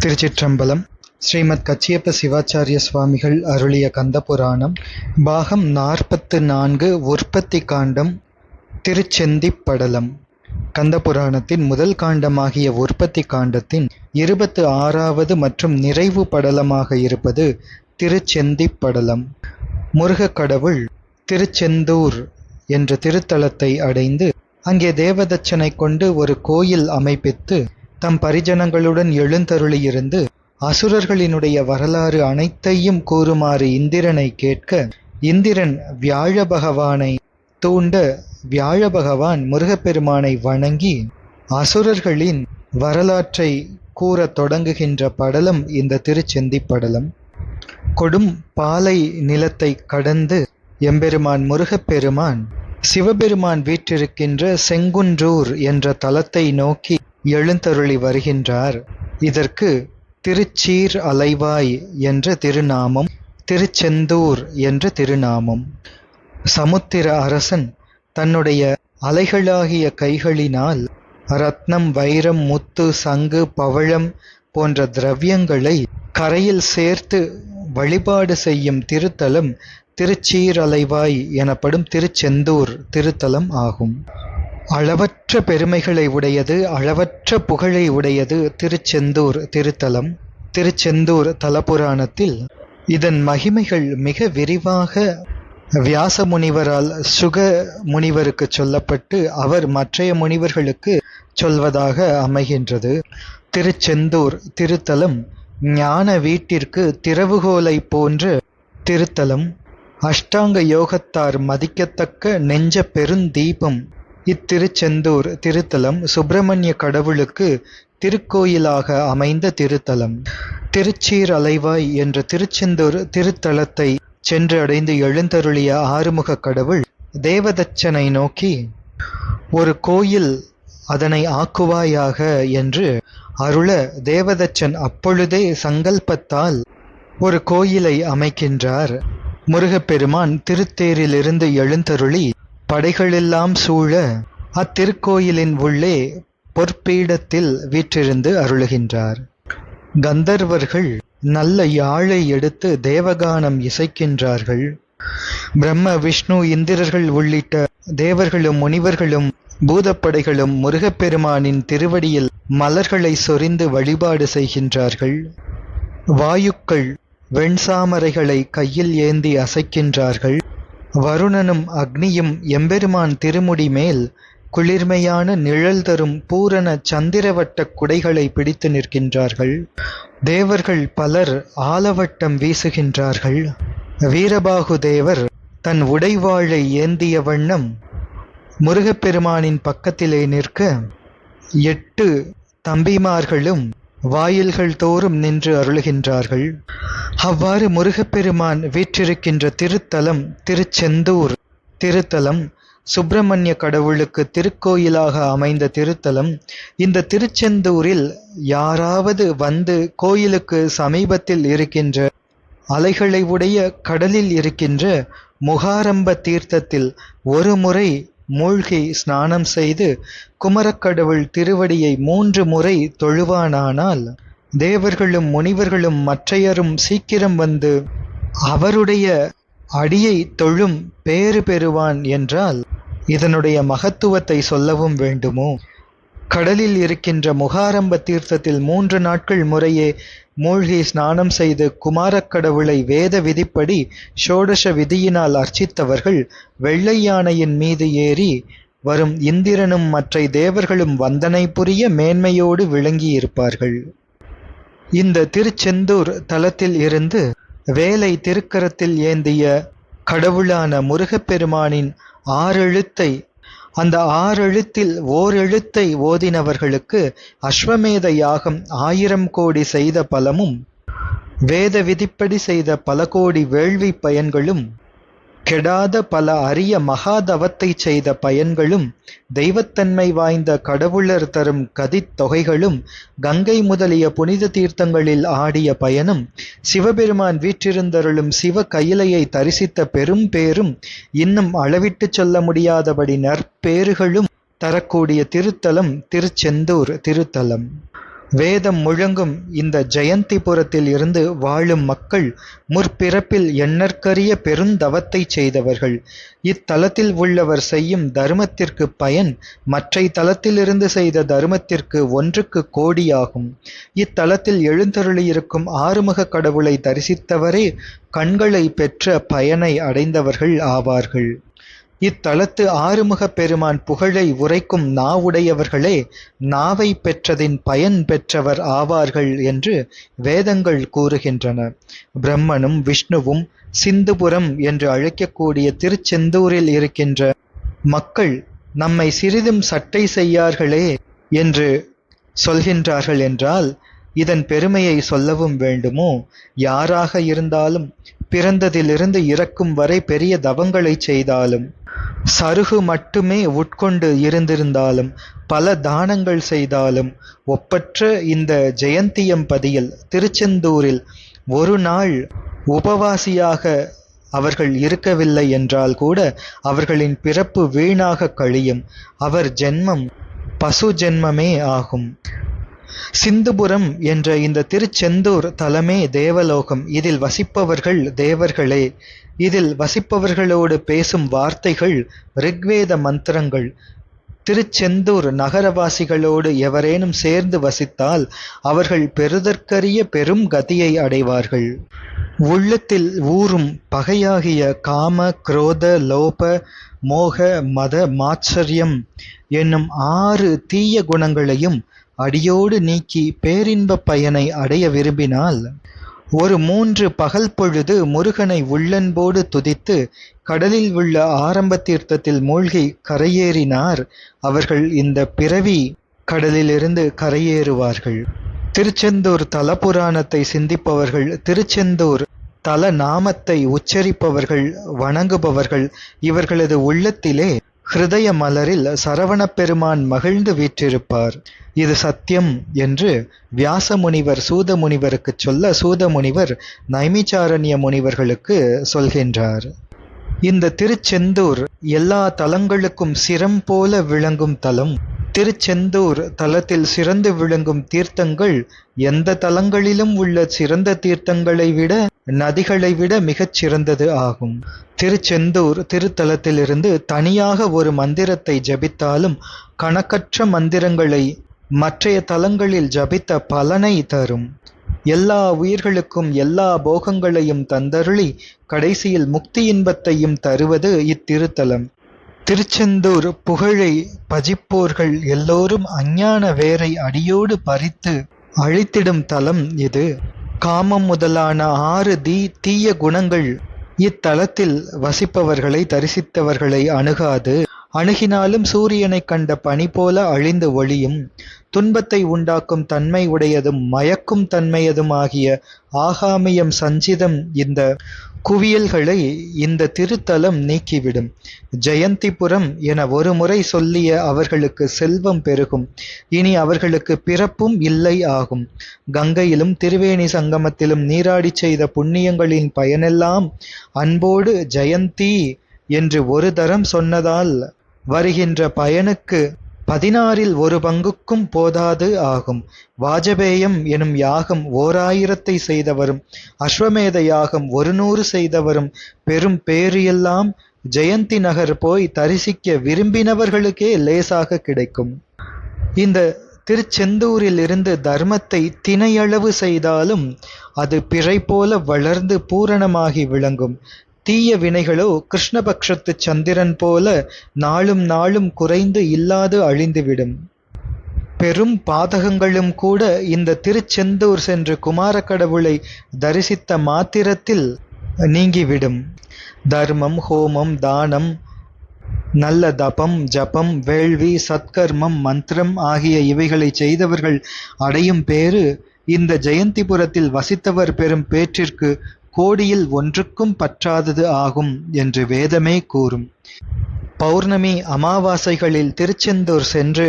திருச்சிற்றம்பலம் ஸ்ரீமத் கச்சியப்ப சிவாச்சாரிய சுவாமிகள் அருளிய கந்தபுராணம் பாகம் நாற்பத்து நான்கு உற்பத்தி காண்டம் திருச்செந்திப்படலம். கந்தபுராணத்தின் முதல் காண்டமாகிய உற்பத்தி காண்டத்தின் இருபத்து ஆறாவது மற்றும் நிறைவு படலமாக இருப்பது திருச்செந்திப்படலம். முருகக் கடவுள் திருச்செந்தூர் என்ற திருத்தலத்தை அடைந்து அங்கே தேவதச்சனை கொண்டு ஒரு கோயில் அமைப்பித்து தம் பரிஜனங்களுடன் எழுந்தருளியிருந்து அசுரர்களினுடைய வரலாறு அனைத்தையும் கூறுமாறு இந்திரனை கேட்க இந்திரன் வியாழ பகவானை தூண்ட வியாழ பகவான் முருகப்பெருமானை வணங்கி அசுரர்களின் வரலாற்றை கூறத் தொடங்குகின்ற படலம் இந்த திருச்செந்தி படலம். கொடும் பாலை நிலத்தை கடந்து எம்பெருமான் முருகப்பெருமான் சிவபெருமான் வீற்றிருக்கின்ற செங்குன்றூர் என்ற தலத்தை நோக்கி எழுந்தருளி வருகின்றார். இதற்கு திருச்சீர் அலைவாய் என்ற திருநாமம் திருச்செந்தூர் என்ற திருநாமம். சமுத்திர அரசன் தன்னுடைய அலைகளாகிய கைகளினால் ரத்னம் வைரம் முத்து சங்கு பவழம் போன்ற திரவியங்களை கரையில் சேர்த்து வழிபாடு செய்யும் திருத்தலம் திருச்சீரலைவாய் எனப்படும் திருச்செந்தூர் திருத்தலம் ஆகும். அளவற்ற பெருமைகளை உடையது அளவற்ற புகழை உடையது திருச்செந்தூர் திருத்தலம். திருச்செந்தூர் தலபுராணத்தில் இதன் மகிமைகள் மிக விரிவாக வியாச முனிவரால் சுக முனிவருக்கு சொல்லப்பட்டு அவர் மற்றைய முனிவர்களுக்கு சொல்வதாக அமைகின்றது. திருச்செந்தூர் திருத்தலம் ஞான வீட்டிற்கு திறவுகோலை போன்ற திருத்தலம். அஷ்டாங்க யோகத்தார் மதிக்கத்தக்க நெஞ்ச பெருந்தீபம் இத்திருச்செந்தூர் திருத்தலம் சுப்பிரமணிய கடவுளுக்கு திருக்கோயிலாக அமைந்த திருத்தலம். திருச்சீர் அலைவாய் என்ற திருச்செந்தூர் திருத்தலத்தை சென்று அடைந்து எழுந்தருளிய ஆறுமுக கடவுள் தேவதச்சனை நோக்கி ஒரு கோயில் அதனை ஆக்குவாயாக என்று அருள தேவதச்சன் அப்பொழுதே சங்கல்பத்தால் ஒரு கோயிலை அமைக்கின்றார். முருகப்பெருமான் திருத்தேரிலிருந்து எழுந்தருளி படைகளெல்லாம் சூழ அத்திருக்கோயிலின் உள்ளே பொற்பீடத்தில் வீற்றிருந்து அருளுகின்றார். கந்தர்வர்கள் நல்ல யாழை எடுத்து தேவகானம் இசைக்கின்றார்கள். பிரம்ம விஷ்ணு இந்திரர்கள் உள்ளிட்ட தேவர்களும் முனிவர்களும் பூதப்படைகளும் முருகப்பெருமானின் திருவடியில் மலர்களை சொரிந்து வழிபாடு செய்கின்றார்கள். வாயுக்கள் வெண்சாமரைகளை கையில் ஏந்தி அசைக்கின்றார்கள். வருணனும் அக்னியும் எம்பெருமான் திருமுடி மேல் குளிர்மையான நிழல் தரும் பூரண சந்திரவட்ட குடைகளை பிடித்து நிற்கின்றார்கள். தேவர்கள் பலர் ஆலவட்டம் வீசுகின்றார்கள். வீரபாகு தேவர் தன் உடைவாளை ஏந்திய வண்ணம் முருகப்பெருமானின் பக்கத்திலே நிற்க எட்டு தம்பிமார்களும் வாயில்கள் தோறும் நின்று அருளுகின்றார்கள். அவ்வாறு முருகப்பெருமான் வீற்றிருக்கின்ற திருத்தலம் திருச்செந்தூர் திருத்தலம் சுப்பிரமணிய கடவுளுக்கு திருக்கோயிலாக அமைந்த திருத்தலம் இந்த திருச்செந்தூரில் யாராவது வந்து கோயிலுக்கு சமீபத்தில் இருக்கின்ற அலைகளை உடைய கடலில் இருக்கின்ற முகாரம்ப தீர்த்தத்தில் ஒரு முறை மூழ்கி ஸ்நானம் செய்து குமரக்கடவுள் திருவடியை மூன்று முறை தொழுவானானால் தேவர்களும் முனிவர்களும் மற்றையரும் சீக்கிரம் வந்து அவருடைய அடியை தொழும் பேறு பெறுவான் என்றால் இதனுடைய மகத்துவத்தை சொல்லவும் வேண்டுமோ? கடலில் இருக்கின்ற முகாரம்ப தீர்த்தத்தில் மூன்று நாட்கள் முறையே மூழ்கி ஸ்நானம் செய்து குமாரக்கடவுளை வேத விதிப்படி ஷோடச விதியினால் அர்ச்சித்தவர்கள் வெள்ளை யானையின் மீது ஏறி வரும் இந்திரனும் மற்ற தேவர்களும் வந்தனை புரிய மேன்மையோடு விளங்கியிருப்பார்கள். இந்த திருச்செந்தூர் தலத்தில் இருந்து வேலை திருக்கரத்தில் ஏந்திய கடவுளான முருகப்பெருமானின் ஆறெழுத்தை அந்த ஆறெழுத்தில் ஓரெழுத்தை ஓதினவர்களுக்கு அஸ்வமேத யாகம் ஆயிரம் கோடி செய்த பலமும் வேத விதிப்படி செய்த பல கோடி வேள்வி பயன்களும் கெடாத பல அரிய மகாதவத்தை செய்த பயன்களும் தெய்வத்தன்மை வாய்ந்த கடவுளர் தரும் கதித் தொகைகளும் கங்கை முதலிய புனித தீர்த்தங்களில் ஆடிய பயனும் சிவபெருமான் வீற்றிருந்தருளும் சிவ கையிலையை தரிசித்த பெரும் பேரும் இன்னும் அளவிட்டு சொல்ல முடியாதபடி நற்பேறுகளும் தரக்கூடிய திருத்தலம் திருச்செந்தூர் திருத்தலம். வேதம் முழங்கும் இந்த ஜெயந்திபுரத்தில் இருந்து வாழும் மக்கள் முற்பிறப்பில் எண்ணற்கரிய பெருந்தவத்தைச் செய்தவர்கள். இத்தலத்தில் உள்ளவர் செய்யும் தர்மத்திற்கு பயன் மற்றை தலத்திலிருந்து செய்த தருமத்திற்கு ஒன்றுக்கு கோடியாகும். இத்தலத்தில் எழுந்தருளியிருக்கும் ஆறுமுகக் கடவுளை தரிசித்தவரே கண்களை பெற்ற பயனை அடைந்தவர்கள் ஆவார்கள். இத்தலத்து ஆறுமுகப் பெருமான் புகழை உரைக்கும் நாவுடையவர்களே நாவை பெற்றதின் பயன் பெற்றவர் ஆவார்கள் என்று வேதங்கள் கூறுகின்றன. பிரம்மனும் விஷ்ணுவும் சிந்துபுரம் என்று அழைக்கக்கூடிய திருச்செந்தூரில் இருக்கின்ற மக்கள் நம்மை சிறிதும் சட்டை செய்யார்களே என்று சொல்கின்றார்கள் என்றால் இதன் பெருமையை சொல்லவும் வேண்டுமோ? யாராக இருந்தாலும் பிறந்ததிலிருந்து இறக்கும் வரை பெரிய தவங்களைச் செய்தாலும் சருகு மட்டுமே உட்கொண்டு இருந்திருந்தாலும் பல தானங்கள் செய்தாலும் ஒப்பற்ற இந்த ஜெயந்தியம்பதியில் திருச்செந்தூரில் ஒரு நாள் உபவாசியாக அவர்கள் இருக்கவில்லை என்றால் கூட அவர்களின் பிறப்பு வீணாக கழியும். அவர் ஜென்மம் பசு ஜென்மமே ஆகும். சிந்துபுரம் என்ற இந்த திருச்செந்தூர் தலமே தேவலோகம். இதில் வசிப்பவர்கள் தேவர்களே. இதில் வசிப்பவர்களோடு பேசும் வார்த்தைகள் ரிக்வேத மந்திரங்கள். திருச்செந்தூர் நகரவாசிகளோடு எவரேனும் சேர்ந்து வசித்தால் அவர்கள் பெறுதற்கரிய பெரும் கதியை அடைவார்கள். உள்ளத்தில் ஊறும் பகையாகிய காம குரோத லோப மோக மத மாச்சரியம் என்னும் ஆறு தீய குணங்களையும் அடியோடு நீக்கி பேரின்பப் பயனை அடைய விரும்பினால் ஒரு மூன்று பகல் பொழுது முருகனை உள்ளன்போடு துதித்து கடலில் உள்ள ஆரம்ப தீர்த்தத்தில் மூழ்கி கரையேறினார். அவர்கள் இந்த பிறவி கடலிலிருந்து கரையேறுவார்கள். திருச்செந்தூர் தலபுராணத்தை சிந்திப்பவர்கள் திருச்செந்தூர் தல நாமத்தை உச்சரிப்பவர்கள் வணங்குபவர்கள் இவர்களது உள்ளத்திலே ஹிருதய மலரில் சரவணப் பெருமான் மகிழ்ந்து வீற்றிருப்பார். இது சத்தியம் என்று வியாச முனிவர் சூத முனிவருக்கு சொல்ல சூத முனிவர் நைமிச்சாரண்ய முனிவர்களுக்கு சொல்கின்றார். இந்த திருச்செந்தூர் எல்லா தலங்களுக்கும் சிரம் போல விளங்கும் தலம் திருச்செந்தூர் தலத்தில் சிறந்து விளங்கும் தீர்த்தங்கள் எந்த தலங்களிலும் உள்ள சிறந்த தீர்த்தங்களை விட நதிகளை விட மிகச் சிறந்தது ஆகும். திருச்செந்தூர் திருத்தலத்திலிருந்து தனியாக ஒரு மந்திரத்தை ஜபித்தாலும் கணக்கற்ற மந்திரங்களை மற்றைய தலங்களில் ஜபித்த பலனை தரும். எல்லா உயிர்களுக்கும் எல்லா போகங்களையும் தந்தருளி கடைசியில் முக்தி இன்பத்தையும் தருவது இத்திருத்தலம். திருச்செந்தூர் புகழை பஜிப்போர்கள் எல்லோரும் அஞ்ஞான வேரை அடியோடு பறித்து அழித்திடும் தலம் இது. காமம் முதலான ஆறு தீ தீய குணங்கள் இத்தலத்தில் வசிப்பவர்களை தரிசித்தவர்களை அணுகாது. அணுகினாலும் சூரியனை கண்ட பனி போல அழிந்து ஒளியும். துன்பத்தை உண்டாக்கும் தன்மை உடையதும் மயக்கும் தன்மையதுமாகிய ஆகாமியம் சஞ்சிதம் இந்த குவியல்களை இந்த திருத்தலம் நீக்கிவிடும். ஜெயந்திபுரம் என ஒரு முறை சொல்லிய அவர்களுக்கு செல்வம் பெருகும். இனி அவர்களுக்கு பிறப்பும் இல்லை ஆகும். கங்கையிலும் திருவேணி சங்கமத்திலும் நீராடிச் செய்த புண்ணியங்களின் பயனெல்லாம் அன்போடு ஜெயந்தி என்று ஒரு தரம் சொன்னதால் வருகின்ற பயனுக்கு பதினாறில் ஒரு பங்குக்கும் போதாது ஆகும். வாஜபேயம் எனும் யாகம் ஓராயிரத்தை செய்தவரும் அஸ்வமேத யாகம் ஒரு நூறு செய்தவரும் பெரும் பேறு எல்லாம் ஜெயந்தி நகர் போய் தரிசிக்க விரும்பினவர்களுக்கே லேசாக கிடைக்கும். இந்த திருச்செந்தூரில் இருந்து தர்மத்தை தினையளவு செய்தாலும் அது பிறை போல வளர்ந்து பூரணமாகி விளங்கும். தீய வினைகளோ கிருஷ்ணபக்ஷத்து சந்திரன் போல நாளும் நாளும் குறைந்து இல்லாது அழிந்துவிடும். பெரும் பாதகங்களும் கூட இந்த திருச்செந்தூர் சென்று குமாரக்கடவுளை தரிசித்த மாத்திரத்தில் நீங்கிவிடும். தர்மம் ஹோமம் தானம் நல்ல தபம் ஜபம் வேள்வி சத்கர்மம் மந்திரம் ஆகிய இவைகளை செய்தவர்கள் அடையும் பேறு இந்த ஜெயந்திபுரத்தில் வசித்தவர் பெறும் பேற்றிற்கு கோடியில் ஒன்றுக்கும் பற்றாதது ஆகும் என்று வேதமே கூறும். பௌர்ணமி அமாவாசைகளில் திருச்செந்தூர் சென்று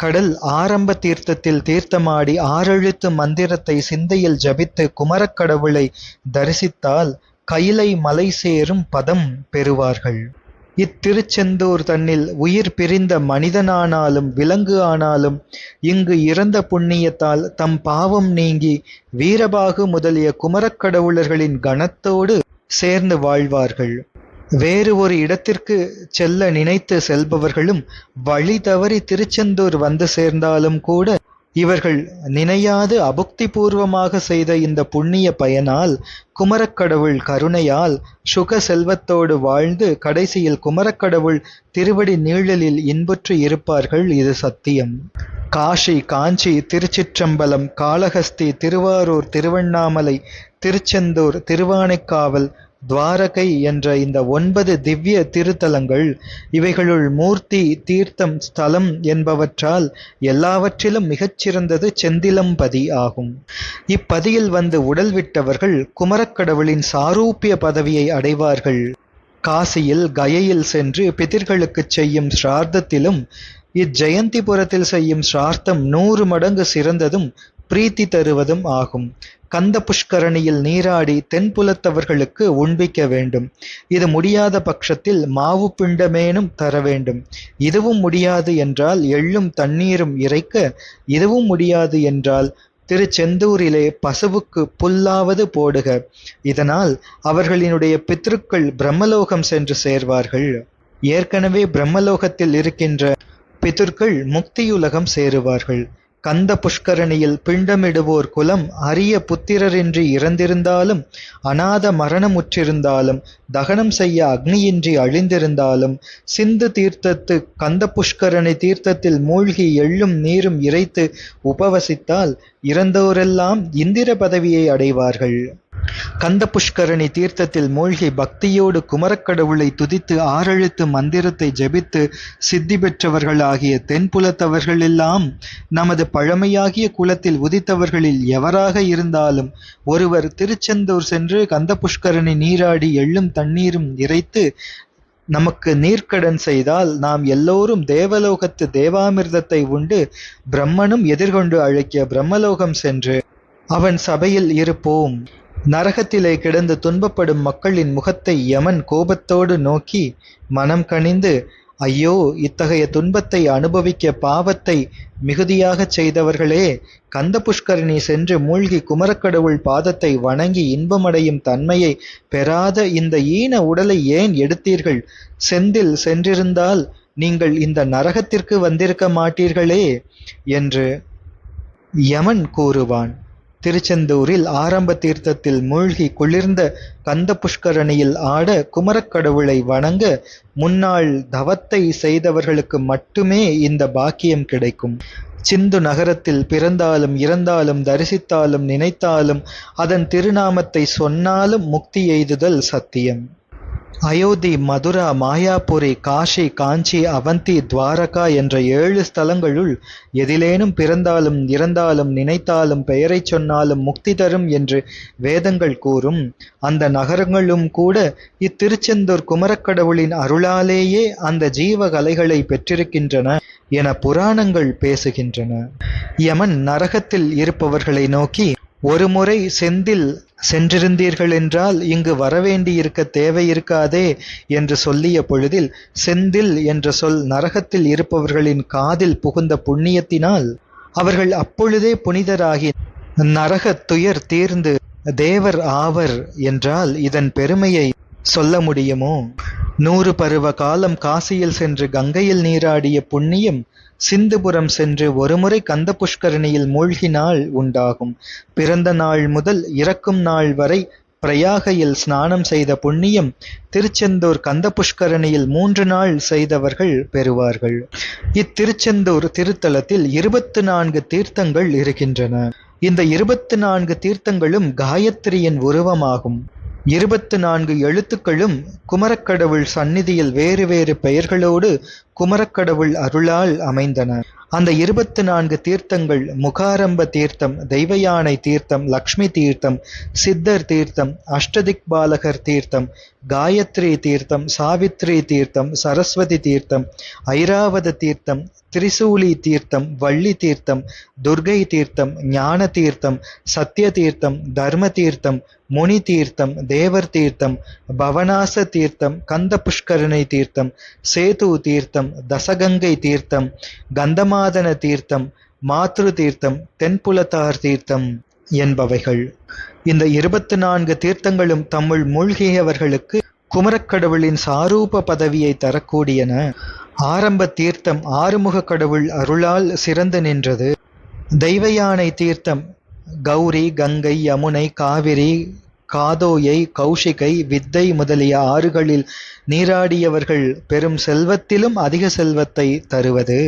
கடல் ஆரம்ப தீர்த்தத்தில் தீர்த்தமாடி ஆறெழுத்து மந்திரத்தை சிந்தையில் ஜபித்து குமரக்கடவுளை தரிசித்தால் கைலை மலை சேரும் பதம் பெறுவார்கள். இத்திருச்செந்தூர் தன்னில் உயிர் பிரிந்த மனிதனானாலும் விலங்கு ஆனாலும் இங்கு இறந்த புண்ணியத்தால் தம் பாவம் நீங்கி வீரபாகு முதலிய குமரக்கடவுளர்களின் கணத்தோடு சேர்ந்து வாழ்வார்கள். வேறு ஒரு இடத்திற்கு செல்ல நினைத்து செல்பவர்களும் வழி தவறி திருச்செந்தூர் வந்து சேர்ந்தாலும் கூட இவர்கள் நினையாது அபுக்தி பூர்வமாக செய்த இந்த புண்ணிய பயனால் குமரக்கடவுள் கருணையால் சுக செல்வத்தோடு வாழ்ந்து கடைசியில் குமரக்கடவுள் திருவடி நீழலில் இன்புற்று இருப்பார்கள் இது சத்தியம். காஷி காஞ்சி திருச்சிற்றம்பலம் காளஹஸ்தி திருவாரூர் திருவண்ணாமலை திருச்செந்தூர் திருவானைக்காவல் துவாரகை என்ற இந்த ஒன்பது திவ்ய திருத்தலங்கள் இவைகளுள் மூர்த்தி தீர்த்தம் ஸ்தலம் என்பவற்றால் எல்லாவற்றிலும் மிகச்சிறந்தது செந்திலம்பதி ஆகும். இப்பதியில் வந்து உடல் விட்டவர்கள் குமரக்கடவுளின் சாரூபிய பதவியை அடைவார்கள். காசியில் கயையில் சென்று பிதிர்களுக்குச் செய்யும் ஸ்ரார்த்தத்திலும் இஜெயந்திபுரத்தில் செய்யும் சிரார்த்தம் நூறு மடங்கு சிறந்ததும் பிரீத்தி தருவதும் ஆகும். கந்த புஷ்கரணியில் நீராடி தென்புலத்தவர்களுக்கு உண்பிக்க வேண்டும். இது முடியாத பட்சத்தில் மாவு பிண்டமேனும் தர வேண்டும். இதுவும் முடியாது என்றால் எள்ளும் தண்ணீரும் இறைக்க இதுவும் முடியாது என்றால் திருச்செந்தூரிலே பசுவுக்கு புல்லாவது போடுக. இதனால் அவர்களினுடைய பித்ருக்கள் பிரம்மலோகம் சென்று சேர்வார்கள். ஏற்கனவே பிரம்மலோகத்தில் இருக்கின்ற பிதுர்கள் முக்தியுலகம் சேருவார்கள். கந்த புஷ்கரணியில் பிண்டமிடுவோர் குலம் அரிய புத்திரரின்றி இறந்திருந்தாலும் அநாத மரணமுற்றிருந்தாலும் தகனம் செய்ய அக்னியின்றி அழிந்திருந்தாலும் சிந்து தீர்த்தத்து கந்த புஷ்கரணி தீர்த்தத்தில் மூழ்கி எள்ளும் நீரும் இறைத்து உபவசித்தால் இறந்தோரெல்லாம் இந்திர பதவியை அடைவார்கள். கந்த புஷ்கரணி தீர்த்தத்தில் மூழ்கி பக்தியோடு குமரக்கடவுளை துதித்து ஆறெழுத்து மந்திரத்தை ஜெபித்து சித்தி பெற்றவர்கள் ஆகிய தென்புலத்தவர்கள் எல்லாம் நமது பழமையாகிய குலத்தில் உதித்தவர்களில் எவராக இருந்தாலும் ஒருவர் திருச்செந்தூர் சென்று கந்த புஷ்கரணி நீராடி எள்ளும் தண்ணீரும் இறைத்து நமக்கு நீர்க்கடன் செய்தால் நாம் எல்லோரும் தேவலோகத்து தேவாமிர்தத்தை உண்டு பிரம்மனும் எதிர்கொண்டு அழைக்க பிரம்மலோகம் சென்று அவன் சபையில் இருப்போம். நரகத்திலே கிடந்து துன்பப்படும் மக்களின் முகத்தை யமன் கோபத்தோடு நோக்கி மனம் கனிந்து ஐயோ இத்தகைய துன்பத்தை அனுபவிக்க பாவத்தை மிகுதியாகச் செய்தவர்களே கந்த புஷ்கரணி சென்று மூழ்கி குமரக்கடவுள் பாதத்தை வணங்கி இன்பமடையும் தன்மையை பெறாத இந்த ஈன உடலை ஏன் எடுத்தீர்கள்? செந்தில் சென்றிருந்தால் நீங்கள் இந்த நரகத்திற்கு வந்திருக்க மாட்டீர்களே என்று யமன் கூறுவான். திருச்செந்தூரில் ஆரம்ப தீர்த்தத்தில் மூழ்கி குளிர்ந்த கந்த புஷ்கரணியில் ஆட குமரக்கடவுளை வணங்க முன்னாள் தவத்தை செய்தவர்களுக்கு மட்டுமே இந்த பாக்கியம் கிடைக்கும். சிந்து நகரத்தில் பிறந்தாலும் இறந்தாலும் தரிசித்தாலும் நினைத்தாலும் அதன் திருநாமத்தை சொன்னாலும் முக்தி எய்துதல் சத்தியம். அயோத்தி மதுரா மாயாபுரி காஷி காஞ்சி அவந்தி துவாரகா என்ற ஏழு ஸ்தலங்களுள் எதிலேனும் பிறந்தாலும் இறந்தாலும் நினைத்தாலும் பெயரைச் சொன்னாலும் முக்தி தரும் என்று வேதங்கள் கூறும். அந்த நகரங்களும் கூட இத்திருச்செந்தூர் குமரக்கடவுளின் அருளாலேயே அந்த ஜீவ கலைகளை பெற்றிருக்கின்றன என புராணங்கள் பேசுகின்றன. யமன் நரகத்தில் இருப்பவர்களை நோக்கி ஒருமுறை செந்தில் சென்றிருந்தீர்கள் என்றால் இங்கு வரவேண்டியிருக்க தேவையிருக்காதே என்று சொல்லிய பொழுதில் செந்தில் என்ற சொல் நரகத்தில் இருப்பவர்களின் காதில் புகுந்த புண்ணியத்தினால் அவர்கள் அப்பொழுதே புனிதராகி நரகத் துயர் தீர்ந்து தேவர் ஆவர் என்றால் இதன் பெருமையை சொல்ல முடியுமோ? நூறு பருவ காலம் காசியில் சென்று கங்கையில் நீராடிய புண்ணியம் சிந்துபுரம் சென்று ஒருமுறை கந்த புஷ்கரணியில் மூழ்கினால் உண்டாகும். பிறந்த நாள் முதல் இறக்கும் நாள் வரை பிரயாகையில் ஸ்நானம் செய்த புண்ணியம் திருச்செந்தூர் கந்த புஷ்கரணியில் மூன்று நாள் செய்தவர்கள் பெறுவார்கள். இத்திருச்செந்தூர் திருத்தலத்தில் இருபத்து நான்கு தீர்த்தங்கள் இருக்கின்றன. இந்த இருபத்து நான்கு தீர்த்தங்களும் காயத்ரியின் உருவமாகும். இருபத்து நான்கு எழுத்துக்களும் குமரக்கடவுள் சந்நிதியில் வேறு வேறு பெயர்களோடு குமரக்கடவுள் அருளால் அமைந்தன. அந்த இருபத்து நான்கு தீர்த்தங்கள் முகாரம்ப தீர்த்தம் தெய்வயானை தீர்த்தம் லக்ஷ்மி தீர்த்தம் சித்தர் தீர்த்தம் அஷ்டதிக் பாலகர் தீர்த்தம் காயத்ரி தீர்த்தம் சாவித்ரி தீர்த்தம் சரஸ்வதி தீர்த்தம் ஐராவத தீர்த்தம் திரிசூலி தீர்த்தம் வள்ளி தீர்த்தம் துர்கை தீர்த்தம் ஞான தீர்த்தம் சத்திய தீர்த்தம் தர்ம தீர்த்தம் முனி தீர்த்தம் தேவர் தீர்த்தம் பவனாச தீர்த்தம் கந்த புஷ்கரணை தீர்த்தம் சேது தீர்த்தம் தசகங்கை தீர்த்தம் கந்தமாதன தீர்த்தம் மாத்ரு தீர்த்தம் தென்புலத்தார் தீர்த்தம். என்பவைகள். இந்த இருபத்து நான்கு தீர்த்தங்களும் தம்முள் மூழ்கியவர்களுக்கு குமரக்கடவுளின் சாரூப பதவியை தரக்கூடியன. ஆரம்ப தீர்த்தம் ஆறுமுக கடவுள் அருளால் சிறந்து நின்றது. தெய்வயானை தீர்த்தம் கௌரி கங்கை யமுனை காவிரி காதோயை கௌஷிகை வித்தை முதலிய ஆறுகளில் நீராடியவர்கள் பெரும் செல்வத்திலும் அதிக செல்வத்தை தருவது.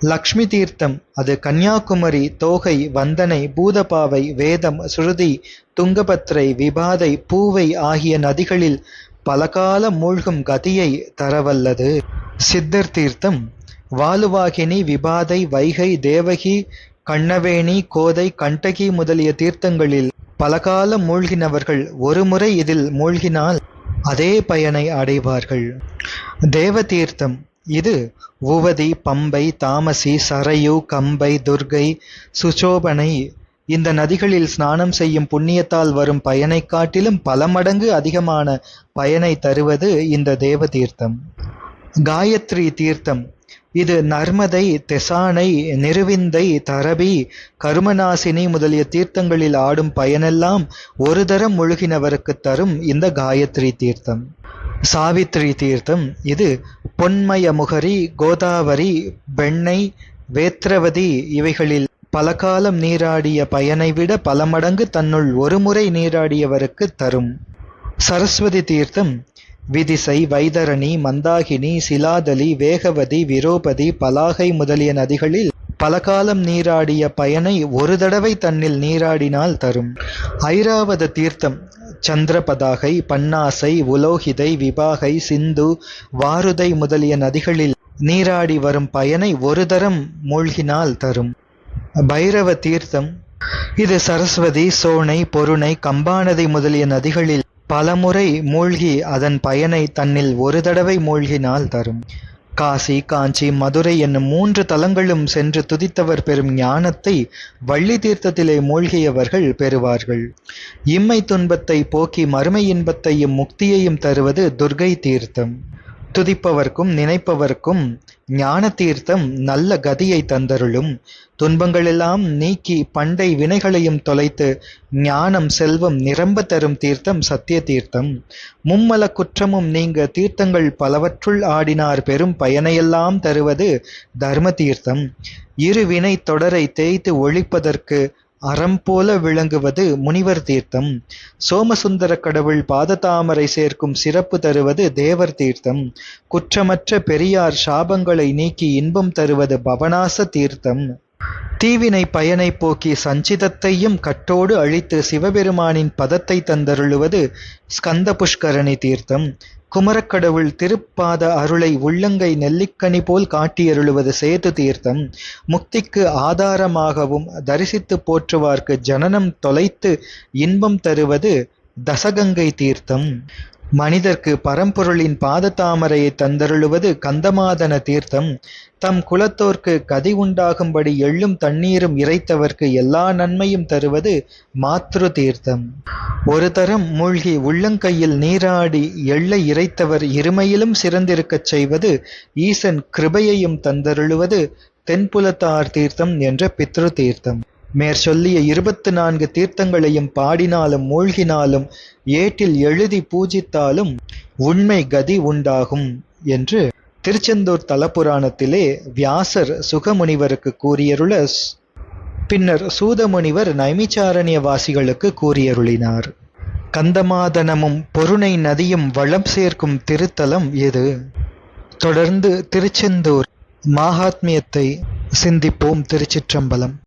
லக்ஷ்மி தீர்த்தம் அது கன்னியாகுமரி தோகை வந்தனை பூதபாவை வேதம் சுருதி துங்கபத்ரை விபாதை பூவை ஆகிய நதிகளில் பலகால மூழ்கும் கதியை தரவல்லது. சித்தர் தீர்த்தம் வாலுவாகினி விபாதை வைகை தேவகி கண்ணவேணி கோதை கண்டகி முதலிய தீர்த்தங்களில் பலகாலம் மூழ்கினவர்கள் ஒருமுறை இதில் மூழ்கினால் அதே பயனை அடைவார்கள். தேவ தீர்த்தம் இது உவதி பம்பை தாமசி சரையு கம்பை துர்கை சுசோபனை. இந்த நதிகளில் ஸ்நானம் செய்யும் புண்ணியத்தால் வரும் பயனை காட்டிலும் பல மடங்கு அதிகமான பயனை தருவது இந்த தேவ தீர்த்தம் காயத்ரி தீர்த்தம். இது நர்மதை தெசானை நிருவிந்தை தரபி கருமநாசினி முதலிய தீர்த்தங்களில் ஆடும் பயனெல்லாம் ஒரு தரம் முழுகினவருக்கு தரும் இந்த காயத்ரி தீர்த்தம். சாவித்ரி தீர்த்தம். இது பொன்மய முகரி கோதாவரி வெண்ணெய் வேத்ரவதி இவைகளில் பல காலம் நீராடிய பயனை விட பல மடங்கு தன்னுள் ஒருமுறை நீராடியவருக்கு தரும். சரஸ்வதி தீர்த்தம். விதிசை வைதரணி மந்தாகினி சிலாதலி வேகவதி விரோபதி பலாகை முதலிய நதிகளில் பலகாலம் நீராடிய பயனை ஒரு தடவை தன்னில் நீராடினால் தரும். ஐராவத தீர்த்தம் சந்திரபதாகை பன்னாசை உலோகிதை விபாகை சிந்து வாருதை முதலிய நதிகளில் நீராடி வரும் பயனை ஒரு தரம் மூழ்கினால் தரும். பைரவ தீர்த்தம் இது சரஸ்வதி சோனை பொருணை கம்பாநதி முதலிய நதிகளில் பலமுறை மூழ்கி அதன் பயனை தன்னில் ஒரு தடவை மூழ்கினால் தரும். காசி காஞ்சி மதுரை என்னும் மூன்று தலங்களும் சென்று துதித்தவர் பெறும் ஞானத்தை வள்ளி தீர்த்தத்திலே மூழ்கியவர்கள் பெறுவார்கள். இம்மை துன்பத்தை போக்கி மறுமை இன்பத்தையும் முக்தியையும் தருவது துர்கை தீர்த்தம். துதிப்பவர்க்கும் நினைப்பவர்க்கும் ஞான தீர்த்தம் நல்ல கதியை தந்தருளும். துன்பங்களெல்லாம் நீக்கி பண்டை வினைகளையும் தொலைத்து ஞானம் செல்வம் நிரம்ப தரும் தீர்த்தம் சத்திய தீர்த்தம் மும்மல குற்றமும் நீங்க தீர்த்தங்கள் பலவற்றுள் ஆடினார் பெரும் பயனையெல்லாம் தருவது தர்ம தீர்த்தம் இரு வினை தொடரை தேய்த்து ஒழிப்பதற்கு அறம் போல விளங்குவது முனிவர் தீர்த்தம். சோமசுந்தர கடவுள் பாததாமரை சேர்க்கும் சிறப்பு தருவது தேவர் தீர்த்தம். குற்றமற்ற பெரியார் சாபங்களை நீக்கி இன்பம் தருவது பவனாச தீர்த்தம். தீவினை பயனை போக்கி சஞ்சிதத்தையும் கட்டோடு அழித்து சிவபெருமானின் பதத்தை தந்தருளுவது ஸ்கந்த புஷ்கரணி தீர்த்தம். குமரக்கடவுள் திருப்பாத அருளை உள்ளங்கை நெல்லிக்கனி போல் காட்டியருளுவது சேது தீர்த்தம். முக்திக்கு ஆதாரமாகவும் தரிசித்து போற்றுவார்க்கு ஜனனம் தொலைத்து இன்பம் தருவது தசகங்கை தீர்த்தம். மனிதர்க்கு பரம்பொருளின் பாததாமரையை தந்தருளுவது கந்தமாதன தீர்த்தம். தம் குலத்தோர்க்கு கதி உண்டாகும்படி எள்ளும் தண்ணீரும் இறைத்தவர்க்கு எல்லா நன்மையும் தருவது மாத்ரு தீர்த்தம். ஒரு தரம் மூழ்கி உள்ளங்கையில் நீராடி எள்ளை இறைத்தவர் இருமையிலும் சிறந்திருக்கச் செய்வது ஈசன் கிருபையையும் தந்தருளுவது தென்புலத்தார் தீர்த்தம் என்ற பித்ரு தீர்த்தம். மேற்சொல்லிய இருபத்து நான்கு தீர்த்தங்களையும் பாடினாலும் மூழ்கினாலும் ஏட்டில் எழுதி பூஜித்தாலும் உண்மை கதி உண்டாகும் என்று திருச்செந்தூர் தலபுராணத்திலே வியாசர் சுகமுனிவருக்கு கூறியருள பின்னர் சூதமுனிவர் நைமிச்சாரண்ய வாசிகளுக்கு கூறியருளினார். கந்தமாதனமும் பொருணை நதியும் வளம் சேர்க்கும் திருத்தலம் இது தொடர்ந்து திருச்செந்தூர் மாகாத்மியத்தை சிந்திப்போம் திருச்சிற்றம்பலம்.